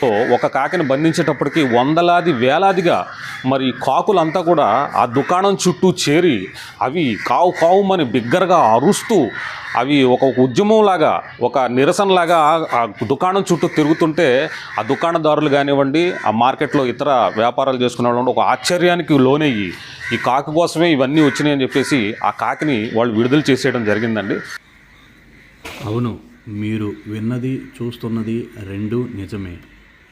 So ఒక కాకిని బంధించేటప్పటికి వందలాది వేలాదిగా మరి కాకులంతా కూడా ఆ దుకాణం చుట్టూ చేరి అవి కావు కావు మని బిగ్గరగా అరుస్తూ అవి ఒక ఉద్యమంలాగా ఒక నిరసనలాగా ఆ దుకాణం చుట్టూ తిరుగుతుంటే ఆ దుకాణదారులు కానివ్వండి ఆ మార్కెట్లో ఇతర వ్యాపారాలు చేసుకునే వాళ్ళు ఒక ఆశ్చర్యానికి లోనయ్యి ఈ కాకి కోసమే ఇవన్నీ వచ్చినాయని చెప్పేసి ఆ కాకిని వాళ్ళు విడుదల చేసేయడం జరిగిందండి. అవును మీరు విన్నది చూస్తున్నది రెండు నిజమే.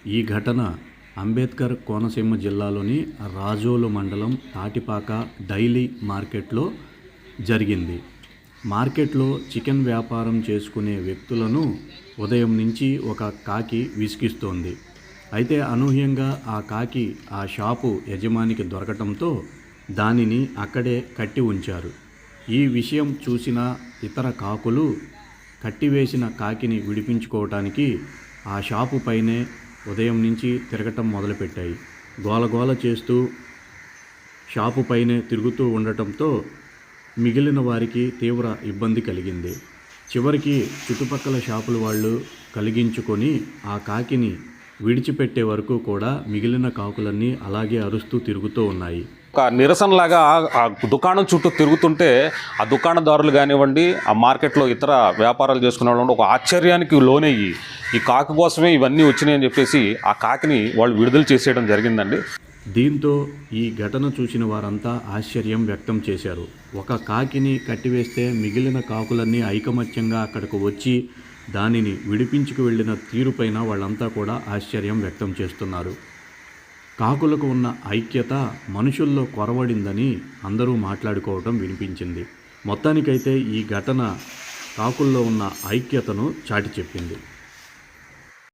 ఈ ఘటన అంబేద్కర్ కోనసీమ జిల్లాలోని రాజోలు మండలం తాటిపాక డైలీ మార్కెట్లో జరిగింది. మార్కెట్లో చికెన్ వ్యాపారం చేసుకునే వ్యక్తులను ఉదయం నుంచి ఒక కాకి విసిగిస్తోంది. అయితే అనూహ్యంగా ఆ కాకి ఆ షాపు యజమానికి దొరకటంతో దానిని అక్కడే కట్టి ఉంచారు. ఈ విషయం చూసిన ఇతర కాకులు కట్టివేసిన కాకిని విడిపించుకోవటానికి ఆ షాపు పైనే ఉదయం నుంచి తిరగటం మొదలుపెట్టాయి. గోలగోల చేస్తూ షాపు పైనే తిరుగుతూ ఉండటంతో మిగిలిన వారికి తీవ్ర ఇబ్బంది కలిగింది. చివరికి చుట్టుపక్కల షాపుల వాళ్ళు కలిగించుకొని ఆ కాకిని విడిచిపెట్టే వరకు కూడా మిగిలిన కాకులన్నీ అలాగే అరుస్తూ తిరుగుతూ ఉన్నాయి. ఒక నిరసనలాగా ఆ- దుకాణం చుట్టూ తిరుగుతుంటే ఆ దుకాణదారులు కానివ్వండి ఆ మార్కెట్లో ఇతర వ్యాపారాలు చేసుకునే వాళ్ళు ఒక ఆశ్చర్యానికి లోనయ్యి ఈ కాకి కోసమే ఇవన్నీ వచ్చినాయని చెప్పేసి ఆ కాకిని వాళ్ళు విడుదల చేసేయడం జరిగిందండి. దీంతో ఈ ఘటన చూసిన వారంతా ఆశ్చర్యం వ్యక్తం చేశారు. ఒక కాకిని కట్టివేస్తే మిగిలిన కాకులన్నీ ఐకమత్యంగా అక్కడికి వచ్చి దానిని విడిపించుకు వెళ్ళిన తీరుపైన వాళ్ళంతా కూడా ఆశ్చర్యం వ్యక్తం చేస్తున్నారు. కాకులకు ఉన్న ఐక్యత మనుషుల్లో కొరవడిందని అందరూ మాట్లాడుకోవటం వినిపించింది. మొత్తానికైతే ఈ ఘటన కాకుల్లో ఉన్న ఐక్యతను చాటి చెప్పింది